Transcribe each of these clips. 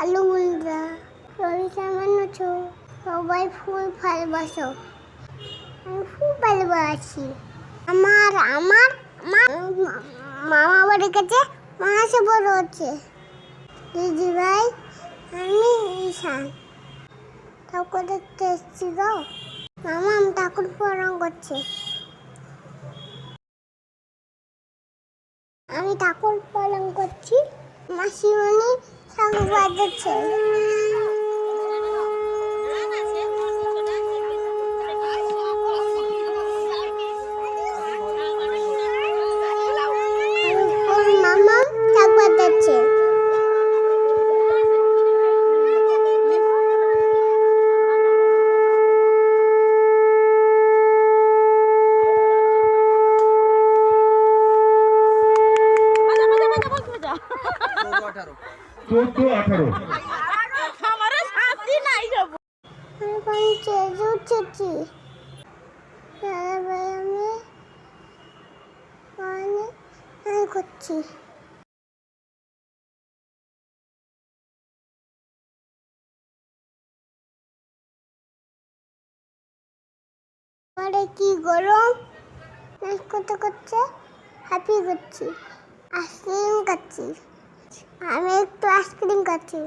Hello বন্ধুরা রবি কেমন আছো? সবাই ফুল ভালোবাসো। আমি খুব ভালোবাসি। আমার আমার মামা বাড়ির কাছে মাসে বড় হচ্ছে দিদি ভাই, আমি ঈশান। ঠাকুর দেখতে এসেছি গো। মামা, আমি ঠাকুর প্রণাম করছে। আমি ঠাকুর পালন করছি। মাসিমণি ঠাকুর চোদ্দ আঠারো। মানে করছি কি গরম? করতে করতে হ্যাপি করছি আইসক্রিম খাচ্ছি। আমি একটু আইসক্রিম খাচ্ছি।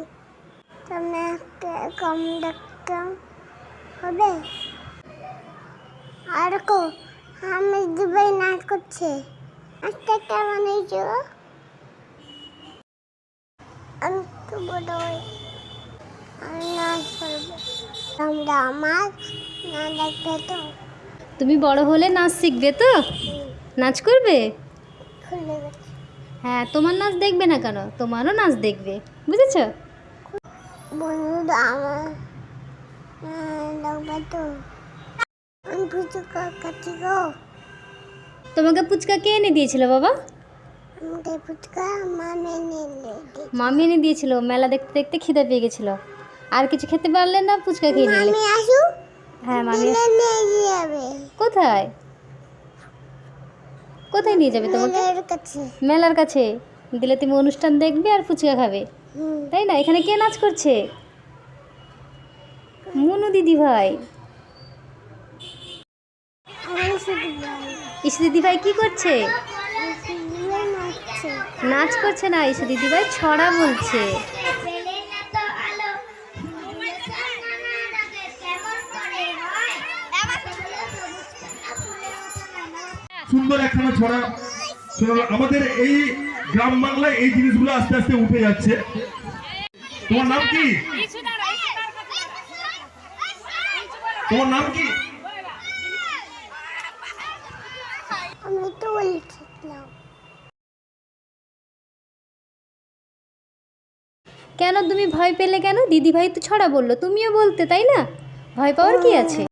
তুমি একটা কম দেখতাম হবে? আর কো আমি দুবাই নাচ করছে। আজকে কেমন হয়েছে? আমি একটু বড় হই। আমি নাচ করব। তোমরা আমার না দেখবে তো? তুমি বড় হলে নাচ শিখবে তো? নাচ করবে? খুলে হ্যাঁ তোমার নাচ দেখবে না কেন? তোমারও নাচ দেখবে বুঝেছ? বন্ধুরা আমার তোমাকে পুচকা কে এনে দিয়েছিল বাবা? ফুচকা মামে মামি এনে দিয়েছিল মেলা দেখতে দেখতে খিদে পেয়ে গেছিল। আর কিছু খেতে পারলে না ফুচকা খেয়ে নিলে। হ্যাঁ মামি কোথায়? কোথায় নিয়ে যাবে তোমাকে? মেলার কাছে। দিলে তুমি অনুষ্ঠান দেখবে আর ফুচকা খাবে। তাই না? এখানে কে নাচ করছে? মনু দিদি ভাই। ইসু দিদি ভাই কি করছে? নাচ করছে না ইসু দিদি ভাই ছড়া বলছে। সুন্দর একখানা ছড়া শোনালো আমাদের এই গ্রাম বাংলায় এই জিনিসগুলো আস্তে আস্তে উঠে যাচ্ছে। তোমার নাম কি? তোমার নাম কি? আমি তো বলছিলাম কেন তুমি ভয় পেলে কেন? দিদি ভাই তো ছড়া বলল তুমিও বলতে তাই না? ভয় পাওয়ার কি আছে?